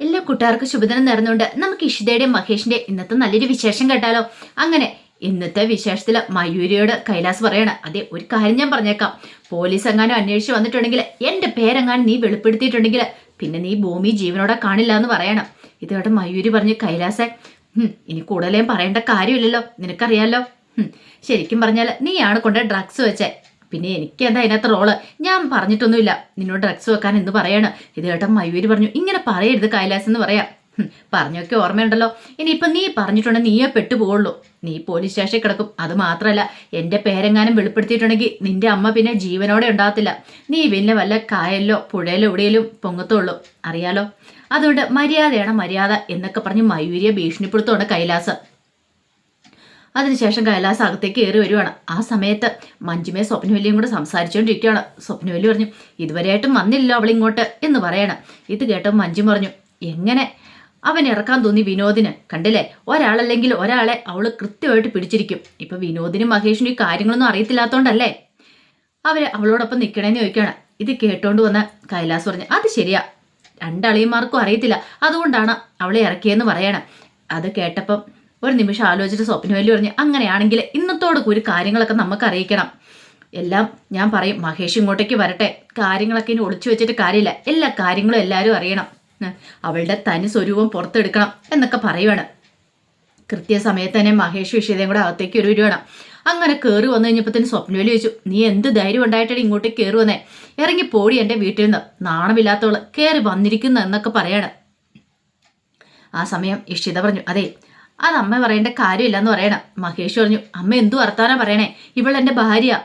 എല്ലാ കൂട്ടുകാർക്കും ശുഭദിനം നേർന്നുകൊണ്ട് നമുക്ക് ഇഷിതയുടെയും മഹേഷിന്റെ ഇന്നത്തെ നല്ലൊരു വിശേഷം കേട്ടാലോ? അങ്ങനെ ഇന്നത്തെ വിശേഷത്തിൽ മയൂരിയോട് കൈലാസ് പറയാണ് അതെ ഒരു കാര്യം ഞാൻ പറഞ്ഞേക്കാം. പോലീസ് എങ്ങാനും അന്വേഷിച്ച് വന്നിട്ടുണ്ടെങ്കിൽ എന്റെ പേരെങ്ങാനും നീ വെളിപ്പെടുത്തിയിട്ടുണ്ടെങ്കിൽ പിന്നെ നീ ഭൂമി ജീവനോടെ കാണില്ല എന്ന് പറയണം. ഇതോടെ മയൂരി പറഞ്ഞ് കൈലാസെ "ഹും, ഇനി കൂടുതലേം പറയേണ്ട കാര്യമില്ലല്ലോ. നിനക്കറിയാലോ? ശരിക്കും പറഞ്ഞാൽ നീയാണ് കൊണ്ട് ഡ്രഗ്സ് വെച്ചേ. പിന്നെ എനിക്ക് എന്താ അതിനകത്ത് റോൾ? ഞാൻ പറഞ്ഞിട്ടൊന്നുമില്ല. നിന്നോട് ഡ്രഗ്സ് വെക്കാൻ എന്ന് പറയാണ്. ഇത് കേട്ട മയൂരി പറഞ്ഞു ഇങ്ങനെ പറയരുത് കൈലാസ് എന്ന് പറയാം. പറഞ്ഞൊക്കെ ഓർമ്മയുണ്ടല്ലോ. ഇനിയിപ്പം നീ പറഞ്ഞിട്ടുണ്ടെങ്കിൽ നീയേ പെട്ടുപോകുള്ളൂ നീ പോലീസ് സ്റ്റേഷനിൽ കിടക്കും. അത് മാത്രമല്ല എന്റെ പേരെങ്ങാനും വെളിപ്പെടുത്തിയിട്ടുണ്ടെങ്കിൽ നിന്റെ അമ്മ പിന്നെ ജീവനോടെ ഉണ്ടാകത്തില്ല. നീ പിന്നെ വല്ല കായലിലോ പുഴയിലോ എവിടെയെങ്കിലും പൊങ്ങത്തുള്ളൂ. അറിയാലോ? അതുകൊണ്ട് മര്യാദയാണ് മര്യാദ എന്നൊക്കെ പറഞ്ഞ് മയൂരിയെ ഭീഷണിപ്പെടുത്തുകൊണ്ട് കൈലാസ്. അതിനുശേഷം കൈലാസ് അകത്തേക്ക് കയറി വരുവാണ്. ആ സമയത്ത് മഞ്ജുമേ സ്വപ്നവല്ലിയും കൂടെ സംസാരിച്ചുകൊണ്ടിരിക്കുകയാണ് സ്വപ്നവല്ലി പറഞ്ഞു ഇതുവരെയായിട്ടും വന്നില്ല അവളിങ്ങോട്ട് എന്ന് പറയണം. ഇത് കേട്ടപ്പോൾ മഞ്ജു പറഞ്ഞു എങ്ങനെ? അവൻ ഇറക്കാൻ തോന്നി വിനോദിന്. കണ്ടില്ലേ ഒരാളല്ലെങ്കിൽ ഒരാളെ അവൾ കൃത്യമായിട്ട് പിടിച്ചിരിക്കും. ഇപ്പൊ വിനോദിനും മഹേഷിനും ഈ കാര്യങ്ങളൊന്നും അറിയത്തില്ലാത്തോണ്ടല്ലേ? അവർ അവളോടൊപ്പം നിൽക്കണേന്ന് ചോദിക്കുകയാണ്. ഇത് കേട്ടോണ്ട് വന്ന കൈലാസ് പറഞ്ഞു അത് ശരിയാ. രണ്ടളിയന്മാർക്കും അറിയത്തില്ല. അതുകൊണ്ടാണ് അവളെ ഇറക്കിയെന്ന് പറയണം. അത് കേട്ടപ്പം ഒരു നിമിഷം ആലോചിച്ചിട്ട് സ്വപ്ന വലിയ പറഞ്ഞു അങ്ങനെയാണെങ്കിൽ ഇന്നത്തോട് കൂടി കാര്യങ്ങളൊക്കെ നമുക്ക് അറിയിക്കണം. എല്ലാം ഞാൻ പറയും മഹേഷ് ഇങ്ങോട്ടേക്ക് വരട്ടെ. കാര്യങ്ങളൊക്കെ ഇനി ഒളിച്ചു വെച്ചിട്ട് കാര്യമില്ല. എല്ലാ കാര്യങ്ങളും എല്ലാവരും അറിയണം. അവളുടെ തനി സ്വരൂപം പുറത്തെടുക്കണം എന്നൊക്കെ പറയുവാണ്. കൃത്യസമയത്ത് തന്നെ മഹേഷ് വിഷയതയും കൂടെ അകത്തേക്ക് ഒരു വരുവാണ്. അങ്ങനെ കയറി വന്നു കഴിഞ്ഞപ്പോഴത്തേന് സ്വപ്നവേലി ചോദിച്ചു നീ എന്ത് ധൈര്യം ഉണ്ടായിട്ടാണ് ഇങ്ങോട്ടേക്ക് കയറി വന്നേ? ഇറങ്ങി പോടി എന്റെ വീട്ടിൽ നിന്ന്. നാണമില്ലാത്തവൾ കയറി വന്നിരിക്കുന്നു എന്നൊക്കെ പറയാണ്. ആ സമയം ഇഷിത പറഞ്ഞു അതെ അത് അമ്മ പറയേണ്ട കാര്യമില്ലെന്ന് പറയണം. മഹേഷ് പറഞ്ഞു അമ്മ എന്തു വർത്താനാ പറയണേ? ഇവൾ എന്റെ ഭാര്യ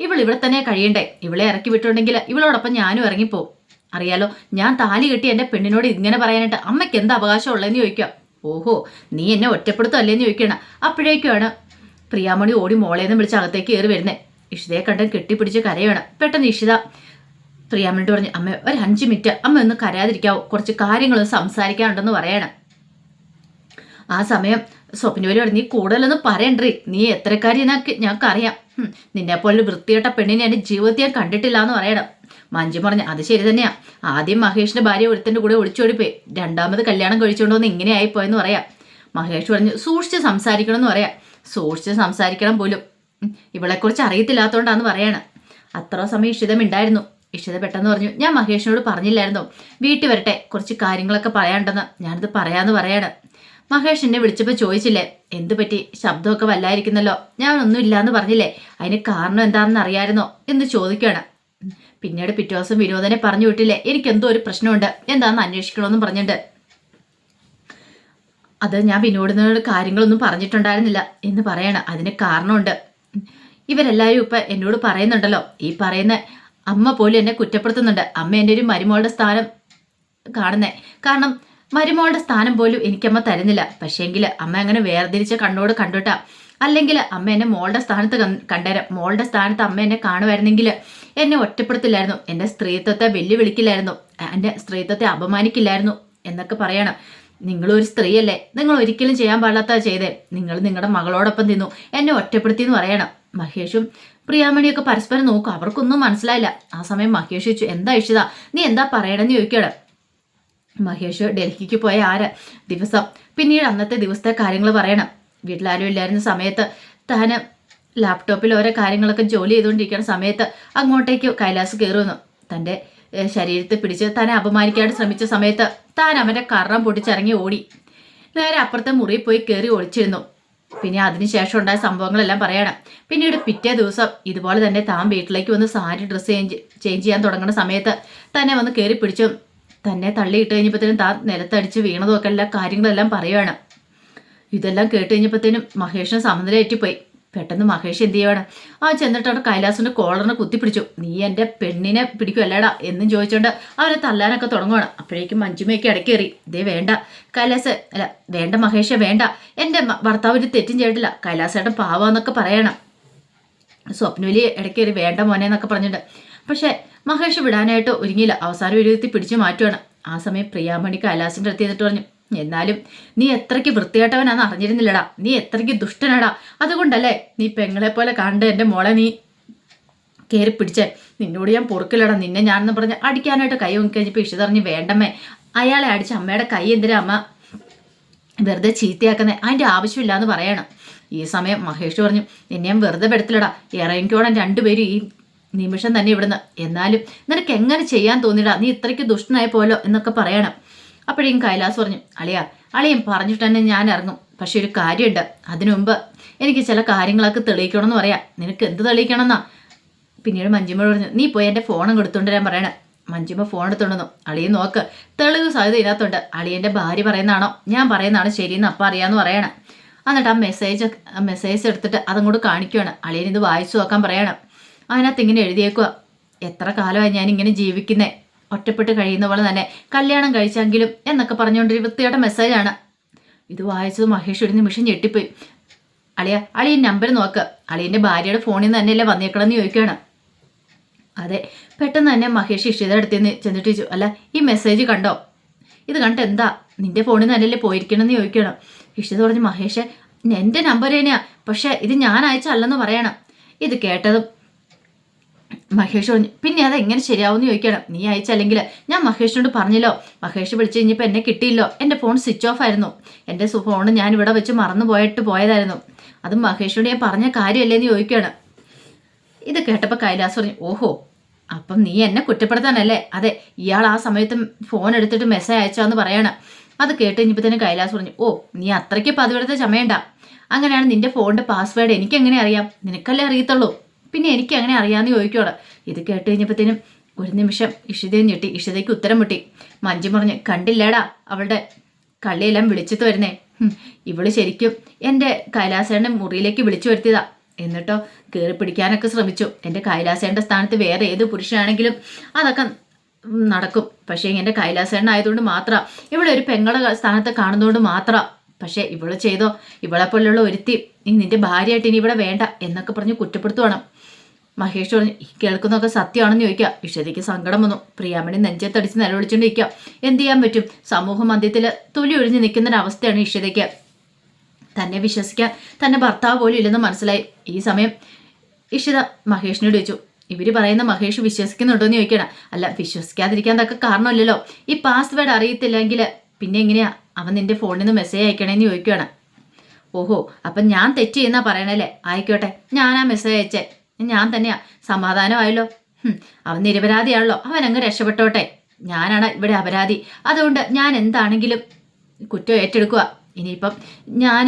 ഇവൾ ഇവിടെ തന്നെ കഴിയണ്ടേ? ഇവളെ ഇറക്കി വിട്ടുണ്ടെങ്കിൽ ഇവളോടൊപ്പം ഞാനും ഇറങ്ങിപ്പോവും. അറിയാലോ ഞാൻ താലി കെട്ടി എന്റെ പെണ്ണിനോട് ഇങ്ങനെ പറയാനായിട്ട് അമ്മയ്ക്ക് എന്ത് അവകാശം ഉള്ളതെന്ന് ചോദിക്കാം. ഓഹോ നീ എന്നെ ഒറ്റപ്പെടുത്തല്ലേന്ന് ചോദിക്കണം. അപ്പോഴേക്കുമാണ് പ്രിയാമണി ഓടി മോളെ മോളേന്ന് വിളിച്ച് അകത്തേക്ക് കയറി വരുന്നേ. ഇഷിതയെ കണ്ട് കെട്ടിപ്പിടിച്ച് കരയാണ് പെട്ടെന്ന് ഇഷിത പ്രിയാമണിയോട് പറഞ്ഞു അമ്മ ഒരു അഞ്ച് മിനിറ്റ്. അമ്മ ഒന്ന് കരയാതിരിക്കാവോ. കുറച്ച് കാര്യങ്ങളൊന്ന് സംസാരിക്കാനുണ്ടെന്ന് പറയണം. ആ സമയം സ്വപ്നവലി പറഞ്ഞു നീ കൂടുതലൊന്നും പറയണ്ടേ നീ എത്രക്കാരി എന്നൊക്കെ ഞങ്ങൾക്കറിയാം നിന്നെപ്പോലെ വൃത്തികെട്ട പെണ്ണിനെ എന്റെ ജീവിതത്തിൽ ഞാൻ കണ്ടിട്ടില്ല എന്ന് പറയണം. മഞ്ജു പറഞ്ഞു അത് ശരി തന്നെയാ. ആദ്യം മഹേഷിന്റെ ഭാര്യ ഒരുത്തന്റെ കൂടെ ഒളിച്ചോടിപ്പോയി. രണ്ടാമത് കല്യാണം കഴിച്ചുകൊണ്ടുവന്ന് ഇങ്ങനെ ആയിപ്പോയെന്ന് പറയാം. മഹേഷ് പറഞ്ഞു സൂക്ഷിച്ച് സംസാരിക്കണം എന്ന് പറയാം. സൂക്ഷിച്ച് സംസാരിക്കണം പോലും. ഇവളെക്കുറിച്ച് അറിയത്തില്ലാത്തതുകൊണ്ടാന്ന് പറയാണ്. അത്ര സമയം ഇഷിതം ഉണ്ടായിരുന്നു ഇഷിത പെട്ടെന്ന് പറഞ്ഞു ഞാൻ മഹേഷിനോട് പറഞ്ഞില്ലായിരുന്നു. വീട്ടിൽ വരട്ടെ. കുറച്ച് കാര്യങ്ങളൊക്കെ പറയാനുണ്ടെന്ന്. ഞാനിത് പറയാന്ന് പറയാണ്. മഹേഷ് എന്നെ വിളിച്ചപ്പോൾ ചോദിച്ചില്ലേ എന്തു പറ്റി? ശബ്ദമൊക്കെ വല്ലായിരിക്കുന്നല്ലോ. ഞാൻ ഒന്നും ഇല്ലാന്ന് പറഞ്ഞില്ലേ അതിന് കാരണം എന്താണെന്ന് അറിയായിരുന്നോ? എന്ന് ചോദിക്കുകയാണ് പിന്നീട് പിറ്റേ ദിവസം വിനോദനെ പറഞ്ഞു വിട്ടില്ലേ എനിക്ക് എന്തോ ഒരു പ്രശ്നമുണ്ട്. എന്താണെന്ന് അന്വേഷിക്കണമെന്നും പറഞ്ഞിട്ട്. അത് ഞാൻ വിനോദിനോട് കാര്യങ്ങളൊന്നും പറഞ്ഞിട്ടുണ്ടായിരുന്നില്ല എന്ന് പറയണം. അതിന് കാരണമുണ്ട്. ഇവരെല്ലാവരും ഇപ്പം എന്നോട് പറയുന്നുണ്ടല്ലോ. ഈ പറയുന്ന അമ്മ പോലും എന്നെ കുറ്റപ്പെടുത്തുന്നുണ്ട്. അമ്മ എന്റെ ഒരു മരുമോളുടെ സ്ഥാനം കാണുന്നേ. കാരണം മരുമോളുടെ സ്ഥാനം പോലും എനിക്കമ്മ തരുന്നില്ല. പക്ഷേങ്കിൽ അമ്മ അങ്ങനെ വേർതിരിച്ച കണ്ണോട് കണ്ടുട്ടാ. അല്ലെങ്കിൽ അമ്മ എന്നെ മോളുടെ സ്ഥാനത്ത് കണ്ടേരാം. മോളുടെ സ്ഥാനത്ത് അമ്മ എന്നെ കാണുമായിരുന്നെങ്കിൽ എന്നെ ഒറ്റപ്പെടുത്തില്ലായിരുന്നു. എന്റെ സ്ത്രീത്വത്തെ വെല്ലുവിളിക്കില്ലായിരുന്നു. എന്റെ സ്ത്രീത്വത്തെ അപമാനിക്കില്ലായിരുന്നു എന്നൊക്കെ പറയണം. നിങ്ങളൊരു സ്ത്രീയല്ലേ. നിങ്ങൾ ഒരിക്കലും ചെയ്യാൻ പാടില്ലാത്ത ചെയ്തേ. നിങ്ങൾ നിങ്ങളുടെ മകളോടൊപ്പം തിന്നു. എന്നെ ഒറ്റപ്പെടുത്തി എന്ന് പറയണം. മഹേഷും പ്രിയാമണിയൊക്കെ പരസ്പരം നോക്കും. അവർക്കൊന്നും മനസ്സിലായില്ല. ആ സമയം മഹേഷ് ചോദിച്ചു എന്താ ഇഷിത? നീ എന്താ പറയണമെന്ന് ചോദിക്കണം മഹേഷ് ഡൽഹിക്ക് പോയ ആര് ദിവസം. പിന്നീട് അന്നത്തെ ദിവസത്തെ കാര്യങ്ങൾ പറയണം. വീട്ടിലാരും ഇല്ലായിരുന്ന സമയത്ത് താൻ ലാപ്ടോപ്പിൽ ഓരോ കാര്യങ്ങളൊക്കെ ജോലി ചെയ്തുകൊണ്ടിരിക്കുന്ന സമയത്ത് അങ്ങോട്ടേക്ക് കൈലാസ് കയറുന്നു തന്റെ ശരീരത്തെ പിടിച്ച് തന്നെ അപമാനിക്കാൻ ശ്രമിച്ച സമയത്ത് താൻ അവന്റെ കറം പൊട്ടിച്ചിറങ്ങി ഓടി. നേരെ അപ്പുറത്തെ മുറിയിൽ പോയി കയറി ഒളിച്ചിരുന്നു. പിന്നെ അതിനുശേഷം ഉണ്ടായ സംഭവങ്ങളെല്ലാം പറയണം. പിന്നീട് പിറ്റേ ദിവസം ഇതുപോലെ തന്നെ താൻ വീട്ടിലേക്ക് വന്ന് സാരി ഡ്രസ്സ് ചേഞ്ച് ചേഞ്ച് ചെയ്യാൻ തുടങ്ങുന്ന സമയത്ത് തന്നെ വന്ന് കയറി പിടിച്ചു തന്നെ തള്ളിയിട്ട് കഴിഞ്ഞപ്പോഴത്തേനും താൻ നിലത്തടിച്ച് വീണതും ഒക്കെ എല്ലാ കാര്യങ്ങളെല്ലാം പറയുവാണ്. ഇതെല്ലാം കേട്ട് കഴിഞ്ഞപ്പോഴത്തേനും മഹേഷിന് സമനില ഏറ്റിപ്പോയി. പെട്ടെന്ന് മഹേഷ് എന്ത് ചെയ്യുവാണ്? ആ ചെന്നിട്ട് അവിടെ കൈലാസിന്റെ കോളറിനെ കുത്തിപ്പിടിച്ചു. നീ എന്റെ പെണ്ണിനെ പിടിക്കുമല്ലേടാ എന്നും ചോദിച്ചോണ്ട് അവരെ തല്ലാനൊക്കെ തുടങ്ങുവാണ്. അപ്പോഴേക്കും മഞ്ജുമയൊക്കെ ഇടയ്ക്കേറി ഇതേ വേണ്ട. കൈലാസ് അല്ല വേണ്ട മഹേഷെ വേണ്ട. എന്റെ ഭർത്താവ് ഒരു തെറ്റും ചെയ്തിട്ടില്ല. കൈലാസേട്ടൻ പാവാന്നൊക്കെ പറയണം. സ്വപ്നവലി ഇടയ്ക്കേറി വേണ്ട മോനെ എന്നൊക്കെ പറഞ്ഞിട്ടുണ്ട് പക്ഷേ മഹേഷ് വിടാനായിട്ട് ഒരുങ്ങിയില്ല. അവസാനം ഒരു വിധത്തിൽ പിടിച്ചു മാറ്റുവാണ്. ആ സമയം പ്രിയാമണി കൈലാസിന്റെ അടുത്ത് ചെയ്തിട്ട് പറഞ്ഞു എന്നാലും നീ എത്രയ്ക്ക് വൃത്തികെട്ടവനാന്ന് അറിഞ്ഞിരുന്നില്ലടാ. നീ എത്രയ്ക്ക് ദുഷ്ടനാടാ. അതുകൊണ്ടല്ലേ നീ പെങ്ങളെ പോലെ കണ്ട് എന്റെ മോളെ നീ കയറി പിടിച്ചേ. നിന്നോട് ഞാൻ പൊറുക്കില്ലടാ. നിന്നെ ഞാനെന്ന് പറഞ്ഞ് അടിക്കാനായിട്ട് കൈ നോക്കി കഴിഞ്ഞപ്പോൾ ഇഷിതറിഞ്ഞ് വേണ്ടമ്മേ അയാളെ അടിച്ച് അമ്മയുടെ കൈ എന്തിനാ അമ്മ വെറുതെ ചീത്തയാക്കുന്നത് അതിന്റെ ആവശ്യമില്ല എന്ന് പറയണം. ഈ സമയം മഹേഷ് പറഞ്ഞു നിന്നെ ഞാൻ വെറുതെ പെടുത്തില്ലടാ. ഇറങ്ങിക്കോടാൻ രണ്ടുപേരും ഈ നിമിഷം തന്നെ ഇവിടുന്ന് എന്നാലും നിനക്ക് എങ്ങനെ ചെയ്യാൻ തോന്നിടാ നീ ഇത്രയ്ക്ക് ദുഷ്ടനായ പോലോ എന്നൊക്കെ പറയണം. അപ്പോഴേക്കും കൈലാസ് പറഞ്ഞു അളിയാ അളിയൻ പറഞ്ഞിട്ട് തന്നെ ഞാൻ ഇറങ്ങും. പക്ഷെ ഒരു കാര്യമുണ്ട്. അതിനു മുമ്പ് എനിക്ക് ചില കാര്യങ്ങളൊക്കെ തെളിയിക്കണമെന്ന് പറയാം. നിനക്ക് എന്ത് തെളിയിക്കണമെന്നാ? പിന്നീട് മഞ്ജിമ പറഞ്ഞു നീ പോയി എന്റെ ഫോണും കൊടുത്തോണ്ട് ഞാൻ പറയണേ. മഞ്ജുമ്മ ഫോൺ എടുത്തുണ്ടെന്നു അളിയൻ നോക്ക് തെളിവ് സാധ്യത ഇല്ലാത്തതുണ്ട് അളിയന്റെ ഭാര്യ പറയുന്നതാണോ? ഞാൻ പറയുന്നതാണോ ശരിയെന്ന് അപ്പം അറിയാമെന്ന് പറയണം. എന്നിട്ട് ആ മെസ്സേജ് മെസ്സേജ് എടുത്തിട്ട് അതങ്ങോട്ട് കാണിക്കുകയാണ് അളിയൻ ഇത് വായിച്ചു നോക്കാൻ പറയണം. അതിനകത്ത് ഇങ്ങനെ എഴുതിയേക്കുക എത്ര കാലമായി ഞാൻ ഇങ്ങനെ ജീവിക്കുന്നേ. ഒറ്റപ്പെട്ട് കഴിയുന്ന പോലെ തന്നെ കല്യാണം കഴിച്ചെങ്കിലും എന്നൊക്കെ പറഞ്ഞുകൊണ്ടൊരു വൃത്തിയുടെ മെസ്സേജാണ് ഇത് വായിച്ചത് മഹേഷ് ഒരു നിമിഷം ഞെട്ടിപ്പോയി. അളിയ അളിയൻ നമ്പർ നോക്ക്. അളിയന്റെ ഭാര്യയുടെ ഫോണിൽ നിന്ന് തന്നെയല്ലേ വന്നേക്കണമെന്ന് ചോദിക്കുകയാണ്. അതെ പെട്ടെന്ന് തന്നെ മഹേഷ് ഇഷിത അടുത്തുനിന്ന് ചെന്നിട്ട് ചോദിച്ചു അല്ല ഈ മെസ്സേജ് കണ്ടോ? ഇത് കണ്ടോ എന്താ? നിന്റെ ഫോണിൽ നിന്ന് തന്നെയല്ലേ പോയിരിക്കണമെന്ന് ചോദിക്കണം ഇഷിത പറഞ്ഞു മഹേഷ് എന്റെ നമ്പർ തന്നെയാ. പക്ഷേ ഇത് ഞാൻ അയച്ചല്ലെന്ന് പറയണം. ഇത് കേട്ടതും മഹേഷ് പിന്നെ അത് എങ്ങനെ ശരിയാവുമെന്ന് ചോദിക്കണം നീ അയച്ചല്ലെങ്കിൽ ഞാൻ മഹേഷിനോട് പറഞ്ഞല്ലോ. മഹേഷ് വിളിച്ചു കഴിഞ്ഞപ്പോൾ എന്നെ കിട്ടിയില്ലോ. എന്റെ ഫോൺ സ്വിച്ച് ഓഫ് ആയിരുന്നു. എന്റെ ഫോൺ ഞാൻ ഇവിടെ വെച്ച് മറന്നു പോയിട്ട് പോയതായിരുന്നു. അത് മഹേഷിനോട് ഞാൻ പറഞ്ഞ കാര്യമല്ലേ എന്ന് ചോദിക്കുകയാണ്. ഇത് കേട്ടപ്പോൾ കൈലാസ് പറഞ്ഞു ഓഹോ അപ്പം നീ എന്നെ കുറ്റപ്പെടുത്താനല്ലേ? അതെ ഇയാൾ ആ സമയത്ത് ഫോൺ എടുത്തിട്ട് മെസ്സേജ് അയച്ചാന്ന് പറയണം. അത് കേട്ട് കഴിഞ്ഞപ്പോൾ തന്നെ കൈലാസ് പറഞ്ഞു ഓ നീ അത്രയ്ക്ക് പതിവെടുത്ത ചമയണ്ട. അങ്ങനെയാണ് നിന്റെ ഫോണിന്റെ പാസ്വേഡ് എനിക്കെങ്ങനെ അറിയാം? നിനക്കല്ലേ അറിയത്തുള്ളൂ. പിന്നെ എനിക്ക് അങ്ങനെ അറിയാമെന്ന് ചോദിക്കുവാണ്. ഇത് കേട്ട് കഴിഞ്ഞപ്പോഴത്തേനും ഒരു നിമിഷം ഇഷിതയും ഞെട്ടി. ഇഷിതയ്ക്ക് ഉത്തരം മുട്ടി. മഞ്ജു പറഞ്ഞ് കണ്ടില്ലേടാ അവളുടെ കള്ളിയെല്ലാം വിളിച്ചിട്ട് വരുന്നേ. ഇവൾ ശരിക്കും എന്റെ കൈലാസേന്റെ മുറിയിലേക്ക് വിളിച്ചു വരുത്തിയതാ. എന്നിട്ടോ കയറി പിടിക്കാനൊക്കെ ശ്രമിച്ചു. എന്റെ കൈലാസേന്റെ സ്ഥാനത്ത് വേറെ ഏത് പുരുഷനാണെങ്കിലും അതൊക്കെ നടക്കും. പക്ഷേ എന്റെ കൈലാസേണ്ണായതുകൊണ്ട് മാത്രം. ഇവിടെ ഒരു പെങ്ങളുടെ സ്ഥാനത്ത് കാണുന്നതുകൊണ്ട് മാത്രം. പക്ഷേ ഇവൾ ചെയ്തോ ഇവളെ ഒരുത്തി നീ നിന്റെ ഭാര്യയായിട്ട് ഇനി ഇവിടെ വേണ്ട എന്നൊക്കെ പറഞ്ഞ് കുറ്റപ്പെടുത്തുവാണ്. മഹേഷ് പറഞ്ഞു "ഈ കേൾക്കുന്നതൊക്കെ സത്യമാണെന്ന് ചോദിക്കുക. ഇഷതയ്ക്ക് സങ്കടം വന്നു. പ്രിയാമണി നെഞ്ചത്തടിച്ച് നിലവിളിച്ചുകൊണ്ടിരിക്കുക എന്ത് ചെയ്യാൻ പറ്റും? സമൂഹ മധ്യത്തിൽ തൊലി ഒഴിഞ്ഞ് നിൽക്കുന്ന ഒരു അവസ്ഥയാണ് ഇഷതയ്ക്ക് തന്നെ വിശ്വസിക്കാൻ തന്നെ ഭർത്താവ് പോലും ഇല്ലെന്ന് മനസ്സിലായി. ഈ സമയം ഇഷിത മഹേഷിനോട് ചോദിച്ചു ഇവർ പറയുന്ന മഹേഷ് വിശ്വസിക്കുന്നുണ്ടോ എന്ന് ചോദിക്കണം അല്ല വിശ്വസിക്കാതിരിക്കാൻ തക്ക കാരണമല്ലല്ലോ. ഈ പാസ്വേഡ് അറിയത്തില്ലെങ്കിൽ പിന്നെ എങ്ങനെയാ? അവൻ നിന്റെ ഫോണിൽ നിന്ന് മെസ്സേജ് അയക്കണേന്ന് ചോദിക്കുകയാണ്. ഓഹോ അപ്പം ഞാൻ തെറ്റ് ചെയ്യുന്ന പറയണല്ലേ? ആയിക്കോട്ടെ ഞാൻ ആ മെസ്സേജ് അയച്ചേ. ഞാൻ തന്നെയാ. സമാധാനമായല്ലോ. അവൻ നിരപരാധിയാണല്ലോ. അവൻ അങ്ങ് രക്ഷപ്പെട്ടോട്ടെ. ഞാനാണ് ഇവിടെ അപരാധി. അതുകൊണ്ട് ഞാൻ എന്താണെങ്കിലും കുറ്റം ഏറ്റെടുക്കുക ഇനിയിപ്പം ഞാൻ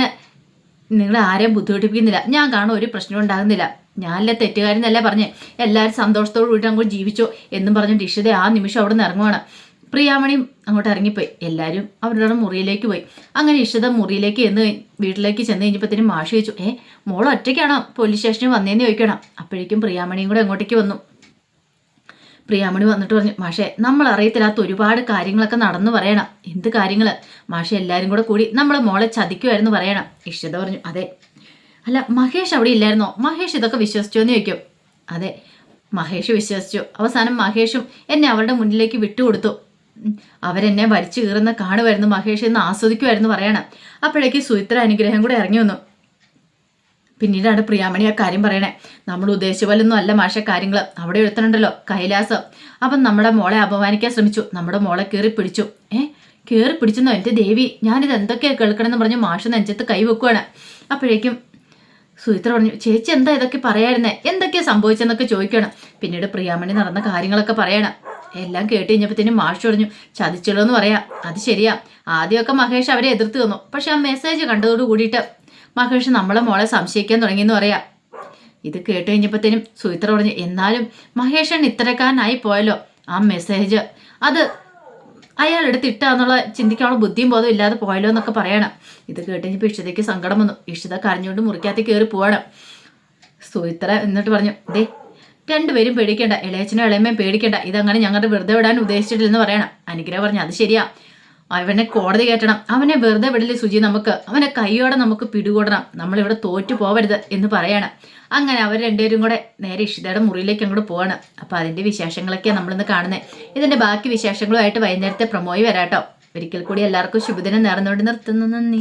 നിങ്ങൾ ആരെയും ബുദ്ധിമുട്ടിപ്പിക്കുന്നില്ല. ഞാൻ കാണും ഒരു പ്രശ്നം ഉണ്ടാകുന്നില്ല. ഞാനല്ലേ തെറ്റുകാരെന്നല്ല പറഞ്ഞേ. എല്ലാവരും സന്തോഷത്തോടു കൂടി അങ്ങോട്ട് ജീവിച്ചോ എന്നും പറഞ്ഞുകൊണ്ട് ഇഷിത ആ നിമിഷം അവിടെ നിന്ന് ഇറങ്ങുവാണ്. പ്രിയാമണിയും അങ്ങോട്ട് ഇറങ്ങിപ്പോയി. എല്ലാവരും അവരുടെ മുറിയിലേക്ക് പോയി. അങ്ങനെ ഇഷിത മുറിയിലേക്ക് എന്ന് വീട്ടിലേക്ക് ചെന്ന് കഴിഞ്ഞപ്പോഴത്തേനും മാഷി ചോദിച്ചു ഏ മോൾ ഒറ്റയ്ക്കാണോ പോലീസ് സ്റ്റേഷനിൽ വന്നേന്ന് ചോദിക്കണം. അപ്പോഴേക്കും പ്രിയാമണിയും കൂടെ അങ്ങോട്ടേക്ക് വന്നു. പ്രിയാമണി വന്നിട്ട് പറഞ്ഞു മാഷേ നമ്മൾ അറിയത്തില്ലാത്ത ഒരുപാട് കാര്യങ്ങളൊക്കെ നടന്നു പറയണം. എന്ത് കാര്യങ്ങൾ മാഷെ എല്ലാവരും കൂടെ കൂടി നമ്മളെ മോളെ ചതിക്കുമായിരുന്നു പറയണം. ഇഷിത പറഞ്ഞു അതെ. അല്ല മഹേഷ് അവിടെ ഇല്ലായിരുന്നോ? മഹേഷ് ഇതൊക്കെ വിശ്വസിച്ചോ എന്ന് ചോദിക്കും. അതെ. മഹേഷ് വിശ്വസിച്ചു. അവസാനം മഹേഷും എന്നെ അവരുടെ മുന്നിലേക്ക് വിട്ടുകൊടുത്തു. അവരെന്നെ വലിച്ചു കീറുന്ന കാണുമായിരുന്നു മഹേഷ് എന്ന് ആസ്വദിക്കുമായിരുന്നു പറയണം. അപ്പോഴേക്ക് സുമിത്ര അനുഗ്രഹം കൂടെ ഇറങ്ങി വന്നു. പിന്നീടാണ് പ്രിയാമണി ആ കാര്യം പറയണേ. നമ്മൾ ഉദ്ദേശിച്ച പോലൊന്നും അല്ല മാഷ കാര്യങ്ങൾ അവിടെ എഴുത്തണുണ്ടല്ലോ കൈലാസം. അപ്പം നമ്മുടെ മോളെ അപമാനിക്കാൻ ശ്രമിച്ചു. നമ്മുടെ മോളെ കയറി പിടിച്ചു. ഏ? കയറി പിടിച്ചെന്നോ? എന്റെ ദേവി. ഞാനിത് എന്തൊക്കെയാണ് കേൾക്കണമെന്ന് പറഞ്ഞ് മാഷ് നെഞ്ചത്ത് കൈവെക്കുവാണ് അപ്പോഴേക്കും സുചിത്ര പറഞ്ഞു ചേച്ചി എന്താ ഇതൊക്കെ പറയായിരുന്നേ? എന്തൊക്കെയാ സംഭവിച്ചെന്നൊക്കെ ചോദിക്കണം. പിന്നീട് പ്രിയാമണി നടന്ന കാര്യങ്ങളൊക്കെ പറയണം. എല്ലാം കേട്ട് കഴിഞ്ഞപ്പോഴത്തേനും മാഷ് പറഞ്ഞു ചതിച്ചുള്ളൂ പറയാം. അത് ശരിയാ. ആദ്യമൊക്കെ മഹേഷ് അവരെ എതിർത്ത് തന്നു പക്ഷെ ആ മെസ്സേജ് കണ്ടതോട് കൂടിയിട്ട് മഹേഷ് നമ്മളെ മോളെ സംശയിക്കാൻ തുടങ്ങിയെന്ന് പറയാം. ഇത് കേട്ട് കഴിഞ്ഞപ്പോഴത്തേനും സുചിത്ര പറഞ്ഞു എന്നാലും മഹേഷൻ ഇത്തരക്കാരനായി പോയല്ലോ. ആ മെസ്സേജ് അത് അയാൾ എടുത്തിട്ടാന്നുള്ള ചിന്തിക്കാനുള്ള ബുദ്ധിയും ബോധം ഇല്ലാതെ പോയല്ലോ എന്നൊക്കെ പറയണം. ഇത് കേട്ട് കഴിഞ്ഞപ്പോൾ ഇഷിതയ്ക്ക് സങ്കടം വന്നു. ഇഷിത കരഞ്ഞുകൊണ്ട് മുറിക്കകത്ത് കയറി പോവാണ്. സുമിത്ര എന്നിട്ട് പറഞ്ഞു ദേ രണ്ടുപേരും പേടിക്കേണ്ട ഇളയച്ചനും ഇളയമ്മയും പേടിക്കണ്ട. ഇതങ്ങനെ ഞങ്ങളുടെ വെറുതെ വിടാൻ ഉദ്ദേശിച്ചിട്ടില്ലെന്ന് പറയണം. അനുഗ്രഹം പറഞ്ഞു അത് ശരിയാ. അവനെ കോടതി കയറ്റണം. അവനെ വെറുതെ വിടലേ സുജി നമുക്ക്? അവനെ കൈയോടെ നമുക്ക് പിടികൂടണം. നമ്മളിവിടെ തോറ്റു പോവരുത് എന്ന് പറയണം. അങ്ങനെ അവർ രണ്ടുപേരും കൂടെ നേരെ ഇഷിതയുടെ മുറിയിലേക്ക് അങ്ങോട്ട് പോവാണ്. അപ്പോൾ അതിന്റെ വിശേഷങ്ങളൊക്കെയാണ് നമ്മളിന്ന് കാണുന്നത് ഇതിന്റെ ബാക്കി വിശേഷങ്ങളുമായിട്ട് വൈകുന്നേരത്തെ പ്രമോയി വരാട്ടോ. ഒരിക്കൽ കൂടി എല്ലാവർക്കും ശുഭദിനം നേർന്നുകൊണ്ട് നിർത്തുന്നു. നന്ദി.